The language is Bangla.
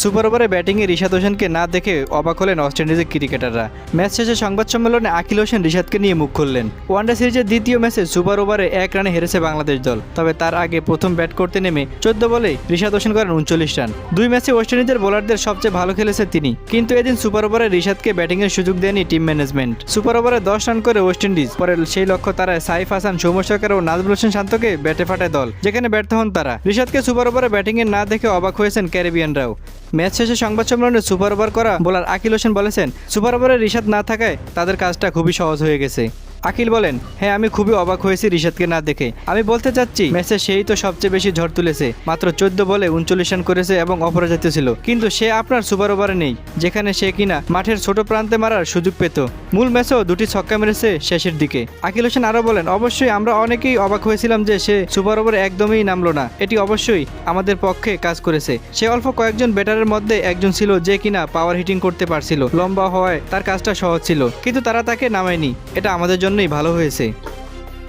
সুপার ওভারে ব্যাটিংয়ে রিশাদ হোসেনকে না দেখে অবাক হলেন ওয়েস্ট ইন্ডিজের ক্রিকেটাররা। ম্যাচ শেষে সংবাদ সম্মেলনে আকিল হোসেন রিশাদকে নিয়ে মুখ খুললেন। ওয়ানডে সিরিজের দ্বিতীয় ম্যাচে সুপার ওভারে এক রানে হেরেছে বাংলাদেশ দল, তবে তার আগে প্রথম ব্যাট করতে নেমে চোদ্দ বলে রিশাদ হোসেন করেন উনচল্লিশ রান। দুই ম্যাচে ওয়েস্ট ইন্ডিজের বোলারদের সবচেয়ে ভালো খেলেছে তিনি, কিন্তু এদিন সুপার ওভারে রিশাদকে ব্যাটিংয়ের সুযোগ দেয়নি টিম ম্যানেজমেন্ট। সুপার ওভারে দশ রান করে ওয়েস্ট ইন্ডিজ, পরে সেই লক্ষ্য তারা সাইফ হাসান, সৌম্য সরকার ও নাজমুল হোসেন শান্তকে ব্যাটে ফাটায় দল, যেখানে ব্যর্থ হন তারা। রিশাদকে সুপার ওভারে ব্যাটিংয়ে না দেখে অবাক হয়েছেন ক্যারিবিয়ানরাও। ম্যাচ শেষে সংবাদ সম্মেলনে সুপার ওভার করা বোলার আকিল হোসেন বলেছেন, সুপার ওভারে রিশাদ না থাকায় তাদের কাজটা খুবই সহজ হয়ে গেছে। আকিল বলেন হ্যাঁ আমি খুবই অবাক হয়েছি রিশাদকে না দেখে। আমি বলতে চাচ্ছি ম্যাচে সেই তো সবচেয়ে বেশি ঝড় তুলেছে। মাত্র চোদ্দ বলে উনচল্লিশ রান করেছে এবং অপরাজিত ছিল। কিন্তু সে আপনার সুপার ওভারে নেই, যেখানে সে কিনা মাঠের ছোট প্রান্তে মারার সুযোগ পেত। মূল ম্যাচেও দুটি ছক্কা মেরেছে শেষের দিকে। আকিল হোসেন আরও বলেন, অবশ্যই আমরা অনেকেই অবাক হয়েছিলাম যে সে সুপার ওভারে একদমই নামলো না। এটি অবশ্যই আমাদের পক্ষে কাজ করেছে। সে অল্প কয়েকজন ব্যাটারের মধ্যে একজন ছিল যে কিনা পাওয়ার হিটিং করতে পারছিল। লম্বা হওয়ায় তার কাজটা সহজ ছিল, কিন্তু তারা তাকে নামায়নি। এটা আমাদের জন্যই ভালো হয়েছে।